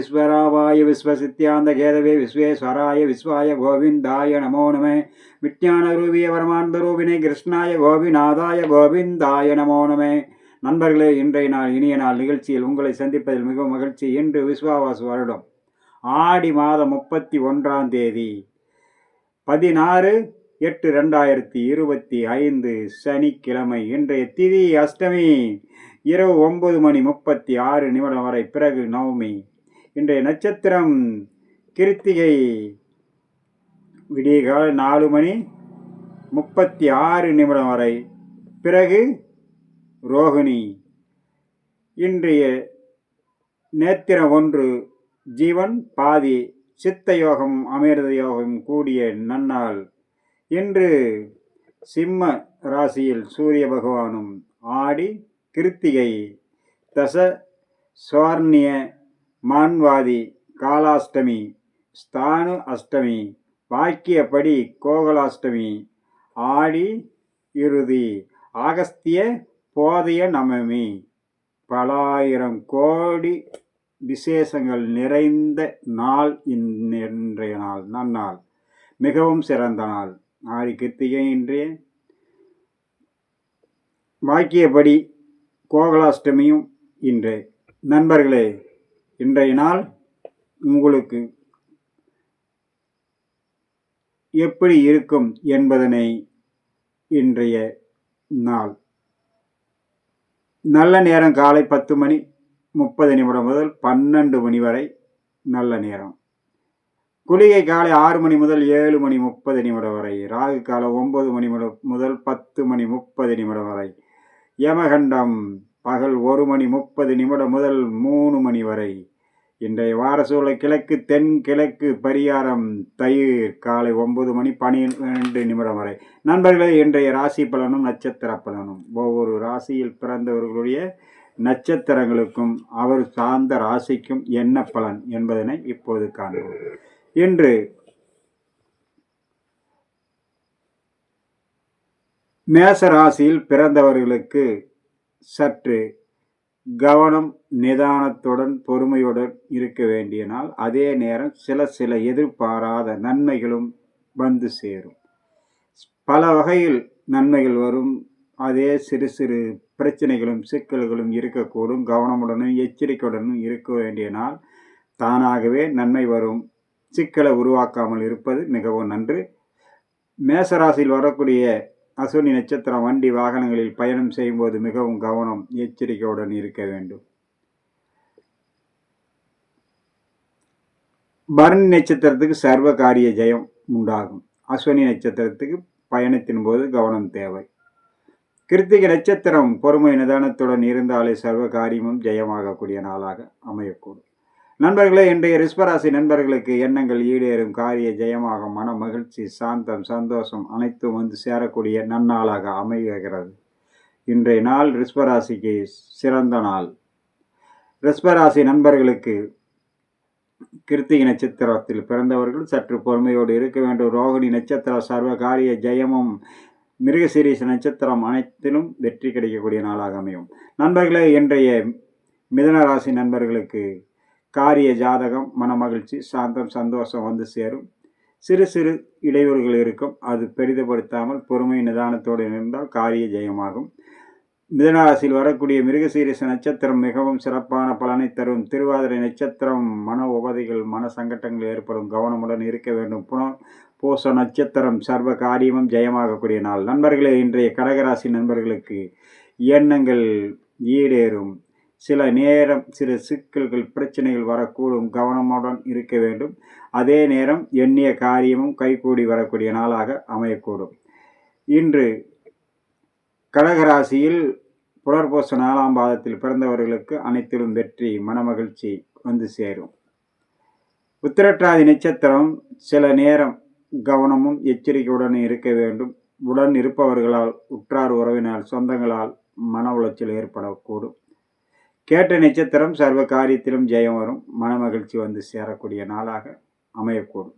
விஸ்வராவாய விஸ்வசித்யாந்த கேதவே விஸ்வேஸ்வராய விஸ்வாய கோவிந்தாய நமோ நமே. விஜயான ரூபிய பரமானந்த ரூபினே கிருஷ்ணாய கோபிநாதாய கோவிந்தாய நமோ நமே. நண்பர்களே இன்றைய நாள் இனிய நாள் நிகழ்ச்சியில் உங்களை சந்திப்பதில் மிகவும் மகிழ்ச்சி. இன்று விஸ்வாவாசு வருடம். ஆடி மாதம் முப்பத்தி ஒன்றாம் தேதி பதினாறு எட்டு ரெண்டாயிரத்தி இருபத்தி ஐந்து சனிக்கிழமை. இன்றைய திதி அஷ்டமி இரவு ஒன்பது மணி முப்பத்தி ஆறு நிமிடம் வரை. பிறகு நவமி இன்றைய நட்சத்திரம் கிருத்திகை விடியகால நாலு மணி முப்பத்தி ஆறு நிமிடம் வரை. பிறகு ரோகிணி. இன்றைய நேத்திரம் ஒன்று ஜீவன் பாதி சித்த யோகம் அமிர்த யோகம் கூடிய நன்னாள். இன்று சிம்ம ராசியில் சூரிய பகவானும் ஆடி கிருத்திகை தச சுவர்ணிய மான்வாதி காலாஷ்டமி ஸ்தானு அஷ்டமி வாக்கியப்படி கோகுலாஷ்டமி ஆடி இறுதி ஆகஸ்திய போதைய நமமி. பலாயிரம் கோடி விசேஷங்கள் நிறைந்த நாள் இன்றைய நாள் நன்னாள். மிகவும் சிறந்த நாள். ஆடி கிருத்திகை இன்றைய வாக்கியப்படி கோகுலாஷ்டமியும் இன்று. நண்பர்களே இன்றைய நாள் உங்களுக்கு எப்படி இருக்கும் என்பதனை இன்றைய நாள். நல்ல நேரம் காலை பத்து மணி முப்பது நிமிடம் முதல் பன்னெண்டு மணி வரை நல்ல நேரம். குளிகை காலை ஆறு மணி முதல் ஏழு மணி முப்பது நிமிடம் வரை ராகு காலம் ஒன்பது மணி முதல் பத்து மணி முப்பது நிமிடம் வரை யமகண்டம் பகல் ஒரு மணி முப்பது நிமிடம் முதல் மூணு மணி வரை இன்றைய வாரசூழ கிழக்கு தென் கிழக்கு பரிகாரம் தயிர் காலை ஒன்பது மணி பனிரெண்டு நிமிடம் வரை. நண்பர்களே இன்றைய ராசி பலனும் நட்சத்திர பலனும். ஒவ்வொரு ராசியில் பிறந்தவர்களுடைய நட்சத்திரங்களுக்கும் அவர் சார்ந்த ராசிக்கும் என்ன பலன் என்பதனை இப்போது காண்போம். இன்று மேச ராசியில் பிறந்தவர்களுக்கு சற்று கவனம் நிதானத்துடன் பொறுமையுடன் இருக்க வேண்டிய நாள் அதே நேரம் சில சில எதிர்பாராத நன்மைகளும் வந்து சேரும். பல வகையில் நன்மைகள் வரும். அதே சிறு சிறு பிரச்சனைகளும் சிக்கல்களும் இருக்கக்கூடும். கவனமுடனும் எச்சரிக்கையுடனும் இருக்க வேண்டிய நாள் தானாகவே நன்மை வரும். சிக்கலை உருவாக்காமல் இருப்பது மிகவும் நன்று. மேசராசியில் வரக்கூடிய அஸ்வினி நட்சத்திரம் வண்டி வாகனங்களில் பயணம் செய்யும்போது மிகவும் கவனம் எச்சரிக்கையுடன் இருக்க வேண்டும். பரணி நட்சத்திரத்துக்கு சர்வ காரிய ஜெயம் உண்டாகும். அஸ்வினி நட்சத்திரத்துக்கு பயணத்தின் போது கவனம் தேவை. கிருத்திகை நட்சத்திரம் பொறுமை நிதானத்துடன் இருந்தாலே சர்வ காரியமும் ஜெயமாகக்கூடிய நாளாக அமையக்கூடும். நண்பர்களே இன்றைய ரிஸ்வராசி நண்பர்களுக்கு எண்ணங்கள் ஈடேறும். காரிய ஜெயமாக மன மகிழ்ச்சி சாந்தம் சந்தோஷம் அனைத்தும் வந்து சேரக்கூடிய நன்னாளாக அமைகிறது. இன்றைய நாள் ரிஸ்வராசிக்கு சிறந்த நாள். ரிஸ்வராசி நண்பர்களுக்கு கிருத்திகை நட்சத்திரத்தில் பிறந்தவர்கள் சற்று பொறுமையோடு இருக்க வேண்டும். ரோகிணி நட்சத்திர சர்வ காரிய ஜெயமும் மிருகசீரிச நட்சத்திரம் அனைத்திலும் வெற்றி கிடைக்கக்கூடிய நாளாக அமையும். நண்பர்களே இன்றைய மிதன ராசி நண்பர்களுக்கு காரிய ஜாதகம் மனமகிழ்ச்சி சாந்தம் சந்தோஷம் வந்து சேரும். சிறு சிறு இடையூறுகள் இருக்கும். அது பெரிதப்படுத்தாமல் பொறுமை நிதானத்தோடு இருந்தால் காரிய ஜெயமாகும். மிதனராசியில் வரக்கூடிய மிருகசீரிச நட்சத்திரம் மிகவும் சிறப்பான பலனை தரும். திருவாதிரை நட்சத்திரம் மன உபதைகள் மன சங்கட்டங்கள் ஏற்படும். கவனமுடன் இருக்க வேண்டும். புன பூச நட்சத்திரம் சர்வ காரியமும் ஜெயமாகக்கூடிய நாள். நண்பர்களே இன்றைய கடகராசி நண்பர்களுக்கு எண்ணங்கள் ஈடேறும். சில நேரம் சில சிக்கல்கள் பிரச்சனைகள் வரக்கூடும். கவனமுடன் இருக்க வேண்டும். அதே நேரம் எண்ணிய காரியமும் கைகூடி வரக்கூடிய நாளாக அமையக்கூடும். இன்று கடகராசியில் புலர்போச நாலாம் பாதத்தில் பிறந்தவர்களுக்கு அனைத்திலும் வெற்றி மனமகிழ்ச்சி வந்து சேரும். உத்திரட்டாதி நட்சத்திரம் சில நேரம் கவனமும் எச்சரிக்கையுடன் இருக்க வேண்டும். உடன் இருப்பவர்களால் உற்றார் உறவினால் சொந்தங்களால் மன உளைச்சல் ஏற்படக்கூடும். கேட்ட நட்சத்திரம் சர்வ காரியத்திலும் ஜெயம் வரும். மனமகிழ்ச்சி வந்து சேரக்கூடிய நாளாக அமையக்கூடும்.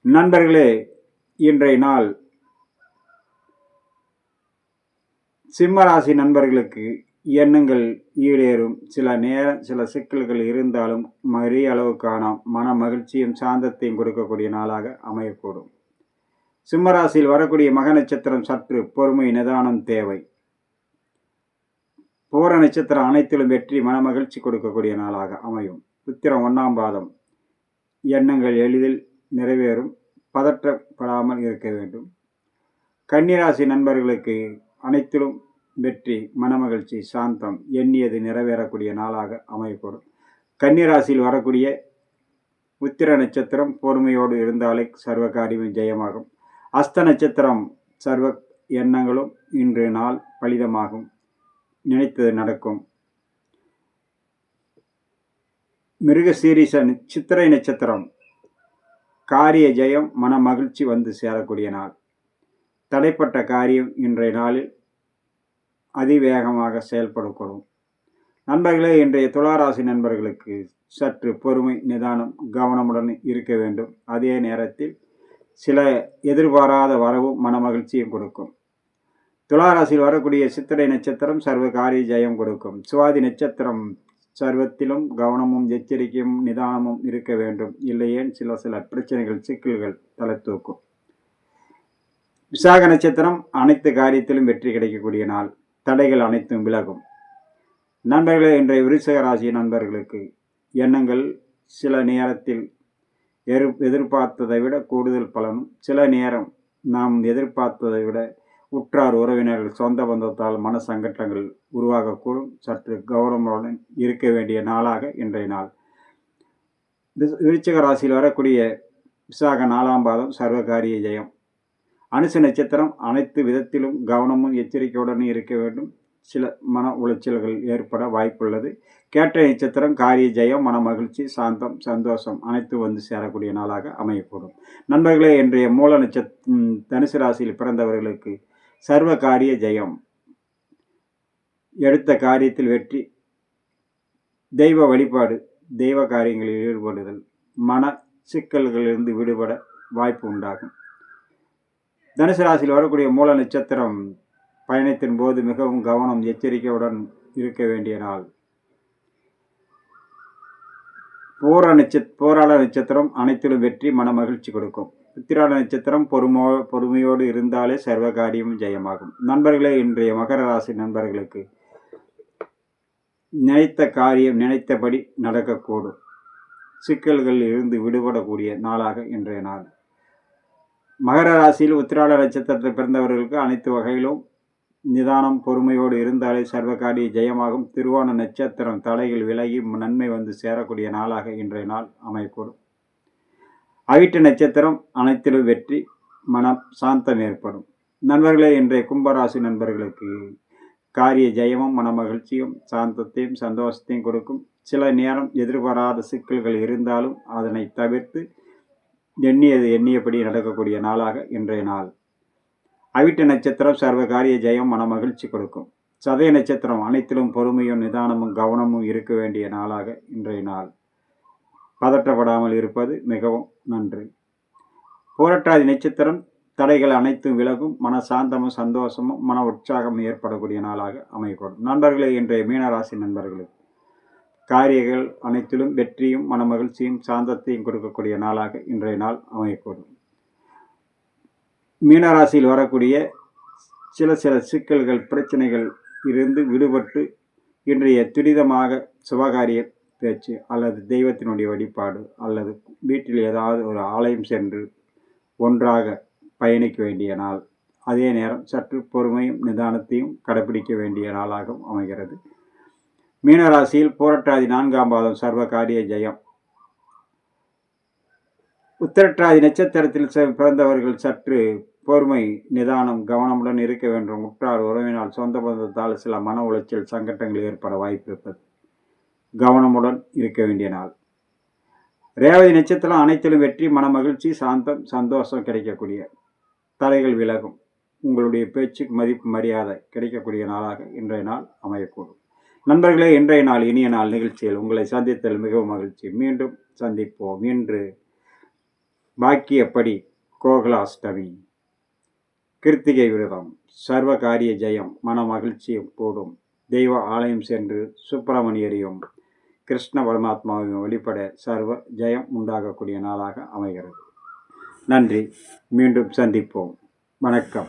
நண்பர்களே இன்றைய நாள் சிம்மராசி நண்பர்களுக்கு எண்ணங்கள் ஈடேறும். சில நேரம் சில சிக்கல்கள் இருந்தாலும் மரிய அளவுக்கான மன மகிழ்ச்சியும் சாந்தத்தையும் கொடுக்கக்கூடிய நாளாக அமையக்கூடும். சிம்மராசியில் வரக்கூடிய மக நட்சத்திரம் சற்று பொறுமை நிதானம் தேவை. பூர நட்சத்திரம் அனைத்திலும் வெற்றி மன மகிழ்ச்சி கொடுக்கக்கூடிய நாளாக அமையும். உத்திரம் ஒன்றாம் பாதம். எண்ணங்கள் எளிதில் நிறைவேறும் பதற்றப்படாமல் இருக்க வேண்டும். கன்னிராசி நண்பர்களுக்கு அனைத்திலும் வெற்றி மனமகிழ்ச்சி சாந்தம் எண்ணியது நிறைவேறக்கூடிய நாளாக அமையக்கூடும் கன்னிராசியில் வரக்கூடிய உத்திர நட்சத்திரம் பொறுமையோடு இருந்தாலே சர்வ காரியமும் ஜெயமாகும். அஸ்த நட்சத்திரம் சர்வ எண்ணங்களும் இன்று நாள் பலிதமாகும். நினைத்தது நடக்கும். மிருக சீரிச சித்திரை நட்சத்திரம். காரிய ஜெயம் மன மகிழ்ச்சி வந்து சேரக்கூடிய நாள். தடைப்பட்ட காரியம் இன்றைய நாளில் அதிவேகமாக செயல்படக்கூடும். நண்பர்களே இன்றைய துளாராசி நண்பர்களுக்கு சற்று பொறுமை நிதானம் கவனமுடன் இருக்க வேண்டும். அதே நேரத்தில் சில எதிர்பாராத வரவும் மன மகிழ்ச்சியும் கொடுக்கும். துளாராசியில் வரக்கூடிய சித்திரை நட்சத்திரம் சர்வ காரிய ஜெயம் கொடுக்கும். சுவாதி நட்சத்திரம் சர்வத்திலும் கவனமும் எச்சரிக்கையும் நிதானமும் இருக்க வேண்டும். இல்லையேன் சில சில பிரச்சனைகள் சிக்கல்கள் தலை தூக்கும். விசாக நட்சத்திரம் அனைத்து காரியத்திலும் வெற்றி கிடைக்கக்கூடிய நாள். தடைகள் அனைத்தும் விலகும். நண்பர்களே இன்றைய விருச்சக ராசி நண்பர்களுக்கு எண்ணங்கள் சில நேரத்தில் எதிர்பார்த்ததை விட கூடுதல் பலனும் சில நேரம் நாம் எதிர்பார்த்ததை விட உற்றார் உறவினர்கள் சொந்த பந்தத்தால் மன சங்கட்டங்கள் உருவாகக்கூடும். சற்று கௌரவமுடன் இருக்க வேண்டிய நாளாக இன்றைய நாள். விருச்சிக ராசியில் வரக்கூடிய விசாக நாலாம் பாதம் சர்வகாரிய ஜெயம். அனுச நட்சத்திரம் அனைத்து விதத்திலும் கவனமும் எச்சரிக்கையுடன் இருக்க வேண்டும். சில மன உளைச்சல்கள் ஏற்பட வாய்ப்புள்ளது. கேட்ட நட்சத்திரம் காரிய ஜெயம் மன மகிழ்ச்சி சாந்தம் சந்தோஷம் அனைத்து வந்து சேரக்கூடிய நாளாக அமையக்கூடும். நண்பர்களே இன்றைய மூல நட்சத் தனுசு ராசியில் பிறந்தவர்களுக்கு சர்வ காரிய ஜெயம். எடுத்த காரியத்தில் வெற்றி. தெய்வ வழிபாடு தெய்வ காரியங்களில் ஈடுபடுதல் மன சிக்கல்களிலிருந்து விடுபட வாய்ப்பு உண்டாகும். தனுசு ராசியில் வரக்கூடிய மூல நட்சத்திரம் பயணத்தின் போது மிகவும் கவனம் எச்சரிக்கையுடன் இருக்க வேண்டிய நாள். போர நட்ச போராள நட்சத்திரம் அனைத்திலும் வெற்றி மன மகிழ்ச்சி கொடுக்கும். உத்திராட நட்சத்திரம் பொறுமோ பொறுமையோடு இருந்தாலே சர்வ காரியமும் ஜெயமாகும். நண்பர்களே இன்றைய மகர ராசி நண்பர்களுக்கு நினைத்த காரியம் நினைத்தபடி நடக்கக்கூடும். சிக்கல்களில் இருந்து விடுபடக்கூடிய நாளாக இன்றைய நாள். மகர ராசியில் உத்திராட நட்சத்திரத்தில் பிறந்தவர்களுக்கு அனைத்து வகையிலும் நிதானம் பொறுமையோடு இருந்தாலே சர்வகாரிய ஜெயமாகும். திருவோண நட்சத்திரம் தலையில் விலகி நன்மை வந்து சேரக்கூடிய நாளாக இன்றைய நாள் அமையக்கூடும். அவிட்ட நட்சத்திரம் அனைத்திலும் வெற்றி மனம் சாந்தம் ஏற்படும். நண்பர்களே இன்றைய கும்பராசி நண்பர்களுக்கு காரிய ஜெயமும் மன மகிழ்ச்சியும் சாந்தத்தையும் சந்தோஷத்தையும் கொடுக்கும். சில நேரம் எதிர்பாராத சிக்கல்கள் இருந்தாலும் அதனை தவிர்த்து எண்ணியது எண்ணியபடி நடக்கக்கூடிய நாளாக இன்றைய நாள். அவிட்ட நட்சத்திரம் சர்வ காரிய ஜெயம் மன மகிழ்ச்சி கொடுக்கும். சதய நட்சத்திரம் அனைத்திலும் பொறுமையும் நிதானமும் கவனமும் இருக்க வேண்டிய நாளாக இன்றைய நாள். பதற்றப்படாமல் இருப்பது மிகவும் நன்று. போராட்டாதி நட்சத்திரம் தடைகள் அனைத்தும் விலகும் மன சாந்தமும் சந்தோஷமும் மன உற்சாகமும் ஏற்படக்கூடிய நாளாக அமையக்கூடும். நண்பர்களே இன்றைய மீனராசி நண்பர்களுக்கு காரியங்கள் அனைத்திலும் வெற்றியும் மன மகிழ்ச்சியும் சாந்தத்தையும் கொடுக்கக்கூடிய நாளாக இன்றைய நாள் அமையக்கூடும். மீனராசியில் வரக்கூடிய சில சில சிக்கல்கள் பிரச்சனைகள் இருந்து விடுபட்டு இன்றைய துரிதமாக சுபகாரிய பேச்சு அல்லது தெய்வத்தினுடைய வழிபாடு அல்லது வீட்டில் ஏதாவது ஒரு ஆலயம் சென்று ஒன்றாக பயணிக்க வேண்டிய நாள். அதே நேரம் சற்று பொறுமையும் நிதானத்தையும் கடைபிடிக்க வேண்டிய நாளாகவும் அமைகிறது. மீனராசியில் போராட்டாதி நான்காம் பாதம் சர்வ காரிய ஜெயம். உத்திரட்டாதி நட்சத்திரத்தில் பிறந்தவர்கள் சற்று பொறுமை நிதானம் கவனமுடன் இருக்க வேண்டும். உற்றார் உறவினால் சொந்த பந்தத்தால் சில மன உளைச்சல் சங்கடங்கள் ஏற்பட வாய்ப்பு இருப்பது. கவனமுடன் இருக்க வேண்டிய நாள். ரேவதி நட்சத்திரம் அனைத்திலும் வெற்றி மன மகிழ்ச்சி சாந்தம் சந்தோஷம் கிடைக்கக்கூடிய தலைகள் விலகும். உங்களுடைய பேச்சுக்கு மதிப்பு மரியாதை கிடைக்கக்கூடிய நாளாக இன்றைய நாள் அமையக்கூடும். நண்பர்களே இன்றைய நாள் இனிய நாள் நிகழ்ச்சியில் உங்களை சந்தித்தல் மிகவும் மகிழ்ச்சி. மீண்டும் சந்திப்போம் இன்று. பாக்கியப்படி கோகுலாஷ்டமி. கிருத்திகை விரதம். சர்வ காரிய ஜெயம். மன மகிழ்ச்சியும் கூடும். தெய்வ ஆலயம் சென்று சுப்பிரமணியரையும் கிருஷ்ண பரமாத்மாவின் வெளிப்பட சர்வ ஜெயம் உண்டாகக்கூடிய நாளாக அமைகிறது. நன்றி. மீண்டும் சந்திப்போம். வணக்கம்.